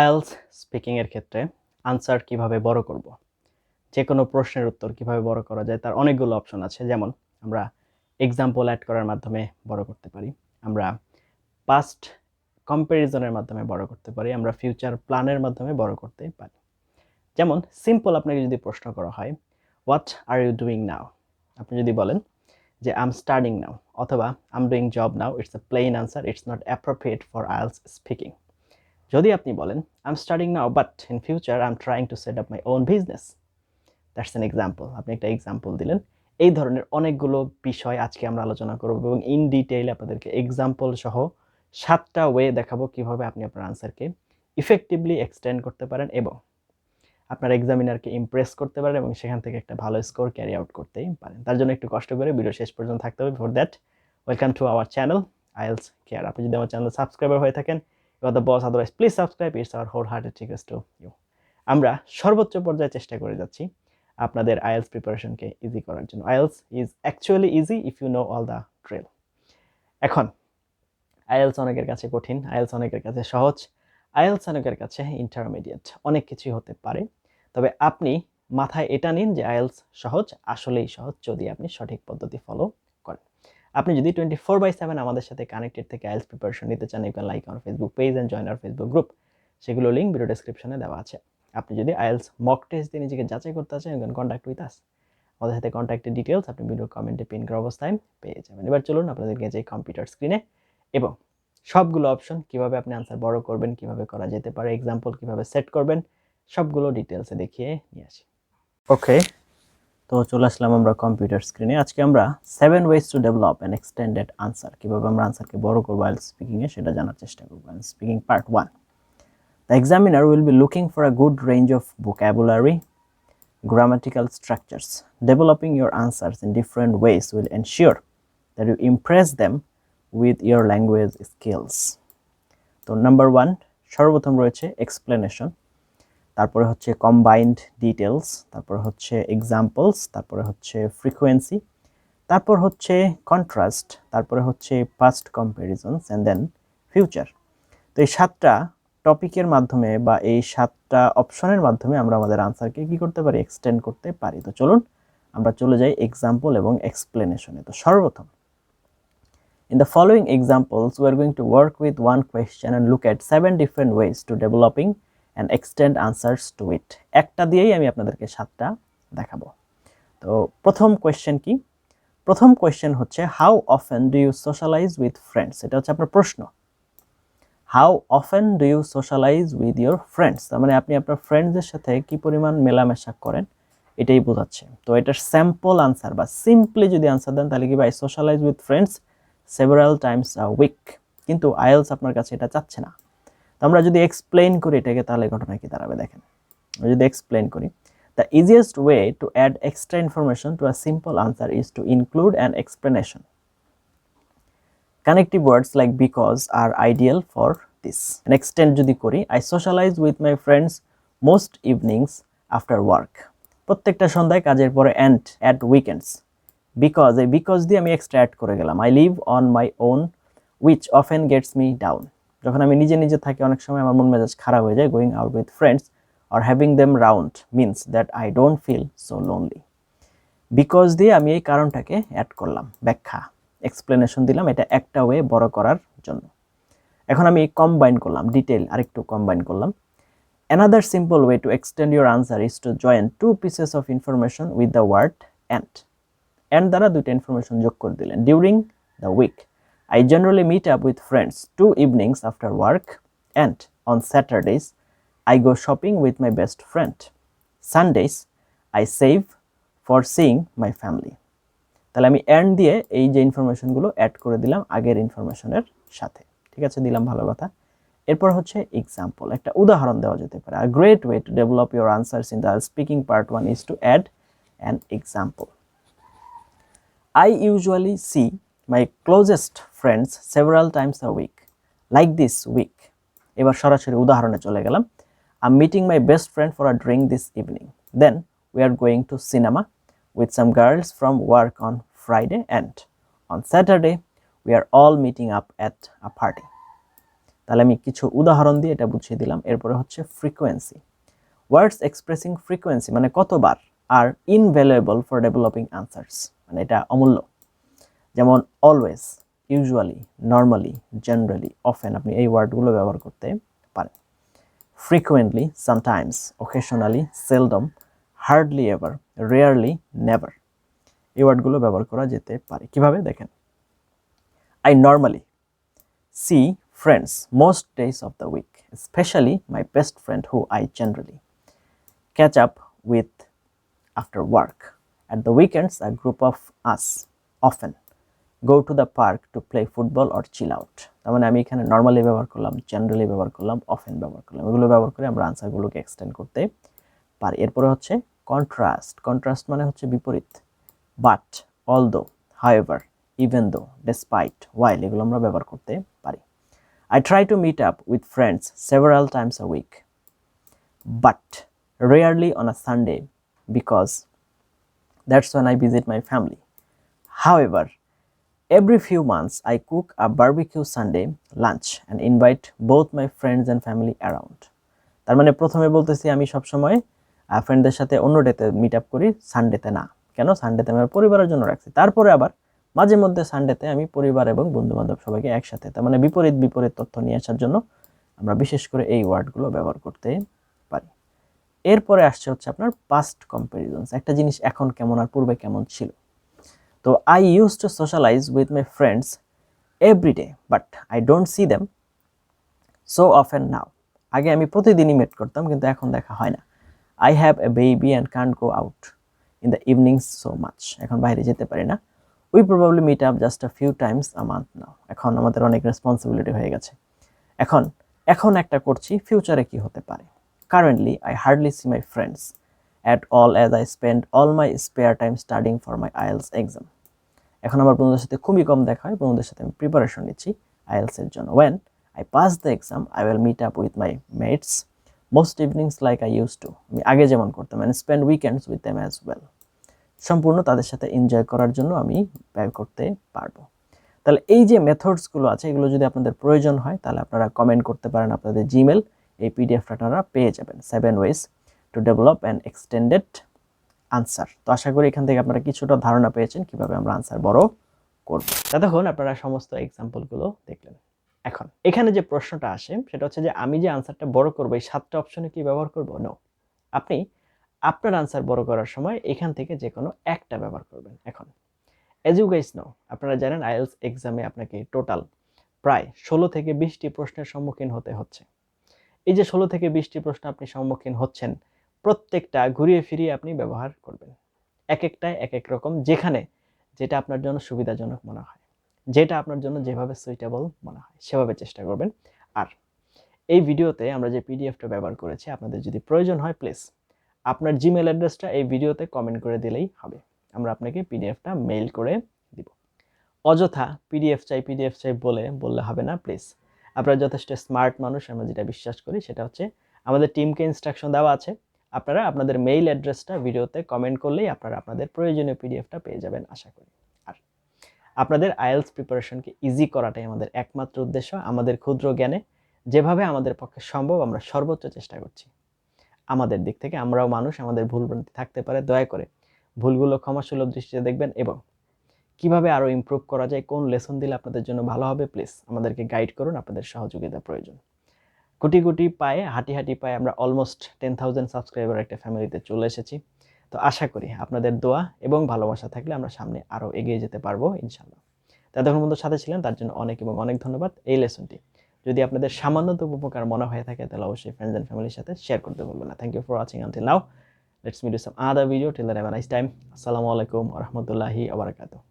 IELTS স্পিকিংয়ের ক্ষেত্রে answer কীভাবে বড় করব? যে কোনো প্রশ্নের উত্তর কীভাবে বড় করা যায়, তার অনেকগুলো অপশন আছে। যেমন, আমরা এক্সাম্পল অ্যাড করার মাধ্যমে বড় করতে পারি। আমরা পাস্ট কম্প্যারিজনের মাধ্যমে বড় করতে পারি। আমরা ফিউচার প্ল্যানের মাধ্যমে বড় করতে পারি। যেমন সিম্পল আপনাকে যদি প্রশ্ন করা হয় what are you doing now আপনি যদি বলেন যে আম স্টার্টিং নাও অথবা I'm doing job now it's a plain answer it's not appropriate for IELTS speaking যদি আপনি বলেন I'm starting now but in future I am trying to set up my own business that's an example আপনি একটা example দিলেন। এই ধরনের অনেকগুলো বিষয় আজকে আমরা আলোচনা করব এবং ইন ডিটেইল আপনাদেরকে এক্সাম্পল সহ সাতটা ওয়ে দেখাবো কীভাবে আপনি আপনার আনসারকে ইফেক্টিভলি এক্সটেন্ড করতে পারেন এবং আপনার এক্সামিনারকে ইমপ্রেস করতে পারেন এবং সেখান থেকে একটা ভালো স্কোর ক্যারি আউট করতেই পারেন। তার জন্য একটু কষ্ট করে ভিডিও শেষ পর্যন্ত থাকতে হবে। For that welcome to our channel IELTS care আপনি যদি আমার চ্যানেল সাবস্ক্রাইবার হয়ে থাকেন you the boss otherwise please subscribe it's our whole hearted request to you আমরা সর্বোচ্চ পর্যায়ে চেষ্টা করে যাচ্ছি আপনাদের আইএলস প্রিপারেশনকে ইজি করার জন্য। IELTS is actually easy if you know all the trail এখন আইএলস অনেকের কাছে কঠিন আইএলস অনেকের কাছে সহজ আইএলস অনেকের কাছে ইন্টারমিডিয়েট অনেক কিছুই হতে পারে। তবে আপনি মাথায় এটা নিন যে আইএলস সহজ, আসলেই সহজ যদি আপনি সঠিক পদ্ধতি ফলো আপনি যদি টোয়েন্টি ফোর বাই সেভেন আমাদের সাথে কানেক্টেড থেকে আইএলস প্রিপারেশন নিতে চান ইউ ক্যান লাইক আমার Facebook page and join our Facebook group সেগুলো লিঙ্ক ভিডিও ডেসক্রিপশনে দেওয়া আছে। আপনি যদি আইএলস মক টেস্ট দিয়ে নিজেকে যাচাই করতে চান you can contact with us আমাদের সাথে কন্ট্যাক্টের ডিটেলস আপনি ভিডিও কমেন্টে পিন করা অবস্থায় পেয়ে যাবেন। এবার চলুন আপনাদেরকে যে কম্পিউটার স্ক্রিনে এবং সবগুলো অপশন কীভাবে আপনি আনসার বড় করবেন, কীভাবে করা যেতে পারে এক্সাম্পল কীভাবে সেট করবেন, সবগুলো ডিটেলসে দেখিয়ে নিয়ে আসি। ওকে তো চলে আসলাম আমরা কম্পিউটার স্ক্রিনে আজকে আমরা seven ways to develop an extended answer কীভাবে আমরা আনসারকে বড় করব আইল স্পিকিংয়ে সেটা জানার চেষ্টা করব আইল speaking part one the examiner will be looking for a good range of vocabulary, grammatical structures developing your answers in different ways will ensure that you impress them with your language skills তো number one সর্বপ্রথম রয়েছে explanation তারপরে হচ্ছে combined details তারপরে হচ্ছে examples তারপরে হচ্ছে frequency তারপর হচ্ছে কন্ট্রাস্ট তারপরে হচ্ছে past comparisons and then future তো এই সাতটা টপিকের মাধ্যমে বা এই সাতটা অপশনের মাধ্যমে আমরা আমাদের আনসারকে কী করতে পারি? এক্সটেন্ড করতে পারি। তো চলুন আমরা চলে যাই এক্সাম্পল এবং এক্সপ্লেনেশনে তো সর্বপ্রথম In the following examples, we are going to work with one question and look at seven different ways to and extend answers to it. একটা দিয়েই আমি আপনাদেরকে সাতটা দেখাবো। তো প্রথম কোয়েশ্চেন কি? প্রথম কোয়েশ্চেন হচ্ছে how often do you socialise with friends এটা হচ্ছে আপনার প্রশ্ন। How often do you socialise with your friends তার মানে আপনি আপনার ফ্রেন্ডসদের সাথে কি পরিমাণ মেলামেশা করেন, এটাই বোঝাচ্ছে। তো এটার স্যাম্পল আনসার বা সিম্পলি যদি আনসার দেন, তাহলে কি ভাই socialise with friends several times a week কিন্তু আইএলস আপনার কাছে এটা চাচ্ছে না। আমরা যদি এক্সপ্লেন করি এটাকে, তাহলে ঘটনা কি দাঁড়াবে দেখেন। যদি এক্সপ্লেন করি the easiest way to add extra information to a simple answer is to include an explanation connective words like because are ideal for this extend যদি করি I socialise with my friends most evenings after work প্রত্যেকটা সন্ধ্যায় কাজের পরে and at weekends because এই because দিয়ে আমি extra add করে গেলাম। I live on my own which often gets me down যখন আমি নিজে নিজে থাকি, অনেক সময় আমার মন মেজাজ খারাপ হয়ে যায় going out with friends R having them round means that I don't feel so lonely because দিয়ে আমি এই কারণটাকে অ্যাড করলাম, ব্যাখ্যা এক্সপ্লেনেশন দিলাম এটা একটা ওয়ে বড় করার জন্য। এখন আমি কম্বাইন করলাম ডিটেল আরেকটু কম্বাইন করলাম। Another simple way to extend your answer is to join two pieces of information with the word and and দ্বারা দুইটা ইনফরমেশন যোগ করে দিলেন। During the week I generally meet up with friends two evenings after work and on Saturdays I go shopping with my best friend Sundays I save for seeing my family তাহলে আমি and দিয়ে এই যে ইনফরমেশনগুলো add করে দিলাম আগের ইনফরমেশনের সাথে। ঠিক আছে? দিলাম ভালো কথা। এরপর হচ্ছে এক্সাম্পল একটা উদাহরণ দেওয়া যেতে পারে। আর great way to develop your answers in the speaking part one is to add an example I usually see my closest friends several times a week like this week এবার সরাসরি উদাহরণে চলে গেলাম। I'm meeting my best friend for a drink this evening then we are going to cinema with some girls from work on Friday and on Saturday we are all meeting up at a party তাহলে আমি কিছু উদাহরণ দিয়ে এটা বুঝিয়ে দিলাম। এরপরে হচ্ছে ফ্রিকোয়েন্সি ওয়ার্ডস এক্সপ্রেসিং ফ্রিকোয়েন্সি মানে কতবার আর ইনভ্যালুয়েবল ফর ডেভেলপিং আনসার্স মানে এটা অমূল্য। যেমন always usually normally generally often আপনি এই ওয়ার্ডগুলো ব্যবহার করতে পারেন। Frequently sometimes occasionally seldom hardly ever rarely never এই ওয়ার্ডগুলো ব্যবহার করা যেতে পারে। কীভাবে? দেখেন। I normally see friends most days of the week specially my best friend who I generally catch up with after work At the weekends a group of us often go to the park to play football or chill out তার মানে আমি এখানে normally ব্যবহার করলাম generally ব্যবহার করলাম often ব্যবহার করলাম। এগুলো ব্যবহার করে আমরা আনসারগুলোকে এক্সটেন্ড করতে পারি। এরপরে হচ্ছে কন্ট্রাস্ট কন্ট্রাস্ট মানে হচ্ছে বিপরীত। বাট অল দো হাইভার ইভেন দো ডেসপাইট ওয়াইল এগুলো আমরা ব্যবহার করতে পারি। I try to meet up with friends several times a week but rarely on a Sunday because that's when I visit my family. However, every few months, I cook a barbecue Sunday lunch and invite both my friends and family around. তার মানে প্রথমে বলতেছি আমি সবসময় ফ্রেন্ডদের সাথে অন্য ডেতে মিট আপ করি সানডেতে না। কেন? সানডেতে আমি পরিবারের জন্য রাখছি। তারপরে আবার মাঝে মধ্যে সানডেতে আমি পরিবার এবং বন্ধু বান্ধব সবাইকে একসাথে, তার মানে বিপরীত বিপরীত তথ্য নিয়ে আসার জন্য আমরা বিশেষ করে এই ওয়ার্ডগুলো ব্যবহার করতে পারি। এরপরে আসছে হচ্ছে আপনার পাস্ট কম্প্যারিজনস একটা জিনিস এখন কেমন আর পূর্বে কেমন ছিল? তো I use to socialise with my friends every day but I don't see them so of often now আগে আমি প্রতিদিনই মেট করতাম, কিন্তু এখন দেখা হয় না। I have a baby and can't go out in the evenings so much এখন বাইরে যেতে পারি না। We probably meet up just a few times a month now এখন আমাদের অনেক রেসপন্সিবিলিটি হয়ে গেছে। এখন এখন একটা করছি ফিউচারে কি হতে পারে? Currently I hardly see my friends at all as I spend all my spare time studying for my IELTS exam. এখন আমার বন্ধুদের সাথে খুবই কম দেখা হয়, বন্ধুদের সাথে আমি প্রিপারেশন নিচ্ছি আইএলস এর জন্য। When I pass the exam I will meet up with my mates most evenings like I use to আমি আগে যেমন করতাম and spend weekends with them as well সম্পূর্ণ তাদের সাথে এনজয় করার জন্য আমি ব্যয় করতে পারব। তাহলে এই যে মেথডসগুলো আছে, এগুলো যদি আপনাদের প্রয়োজন হয়, তাহলে আপনারা কমেন্ট করতে পারেন আপনাদের জিমেল এই পিডিএফটা আপনারা পেয়ে যাবেন। Seven ways to develop an extended answer তো আশা করি এখান থেকে আপনারা কিছুটা ধারণা পেয়েছেন কীভাবে আমরা আনসার বড় করব। ততক্ষণ আপনারা সমস্ত এক্সাম্পলগুলো দেখলেন। এখন, এখানে যে প্রশ্নটা আসে, সেটা হচ্ছে যে আমি যে আনসারটা বড় করব, এই সাতটা অপশনে কি ব্যবহার করব? নো আপনি আপনার আনসার বড় করার সময় এখান থেকে যে কোনো একটা ব্যবহার করবেন। এখন এজ ইউ গাইস নো আপনারা জানেন আইএলস এক্সামে আপনাকে টোটাল প্রায় ষোলো থেকে বিশটি প্রশ্নের সম্মুখীন হতে হচ্ছে। এই যে ষোলো থেকে বিশটি প্রশ্ন আপনি সম্মুখীন হচ্ছেন প্রত্যেকটা ঘুরিয়ে ফিরিয়ে আপনি ব্যবহার করবেন। এক একটায় এক এক রকম, যেখানে যেটা আপনার জন্য সুবিধাজনক মনে হয়। যেটা আপনার জন্য যেভাবে সুইটেবল মনে হয়, সেভাবে চেষ্টা করবেন। আর এই ভিডিওতে আমরা যে পিডিএফটা ব্যবহার করেছি, আপনাদের যদি প্রয়োজন হয় প্লিজ আপনার জিমেল অ্যাড্রেসটা এই ভিডিওতে কমেন্ট করে দিলেই হবে। আমরা আপনাকে পিডিএফটা মেইল করে দিব। অযথা পিডিএফ চাই পিডিএফ চাই বলে, বললে হবে না প্লিজ আপনারা যথেষ্ট স্মার্ট মানুষ, আমরা যেটা বিশ্বাস করি সেটা হচ্ছে আমাদের টিমকে ইনস্ট্রাকশন দেওয়া আছে। আপনারা আপনাদের মেইল অ্যাড্রেসটা ভিডিওতে কমেন্ট করলেই আপনারা আপনাদের প্রয়োজনীয় পিডিএফটা পেয়ে যাবেন, আশা করি। আর আপনাদের আইএলস প্রিপারেশনকে ইজি করাটাই আমাদের একমাত্র উদ্দেশ্য, আমাদের ক্ষুদ্র জ্ঞানে। যেভাবে আমাদের পক্ষে সম্ভব, আমরা সর্বোচ্চ চেষ্টা করছি। আমাদের দিক থেকে আমরাও মানুষ, আমাদের ভুলভ্রান্তি থাকতে পারে, দয়া করে ভুলগুলো ক্ষমাসুলভ দৃষ্টিতে দেখবেন এবং কীভাবে আরও ইমপ্রুভ করা যায়, কোন লেসন দিলে আপনাদের জন্য ভালো হবে প্লিজ আমাদেরকে গাইড করুন, আপনাদের সহযোগিতা প্রয়োজন। কোটি কোটি পায়ে, হাঁটি হাঁটি পায়ে আমরা অলমোস্ট টেন থাউজেন্ড সাবস্ক্রাইবার একটা ফ্যামিলিতে চলে এসেছি। তো আশা করি আপনাদের দোয়া এবং ভালোবাসা থাকলে আমরা সামনে আরও এগিয়ে যেতে পারব ইনশাল্লাহ ততক্ষণ পর্যন্ত সাথে ছিলেন, তার জন্য অনেক এবং অনেক ধন্যবাদ। এই লেসনটি যদি আপনাদের সামান্যতম উপকার মনে হয়ে থাকে, তাহলে অবশ্যই ফ্রেন্ডস অ্যান্ড ফ্যামিলির সাথে শেয়ার করতে বলবেন না। Thank you for watching until now let's meet some other video till that have nice time আসসালামু আলাইকুম রাহমাতুল্লাহি ওয়া বারাকাতুহু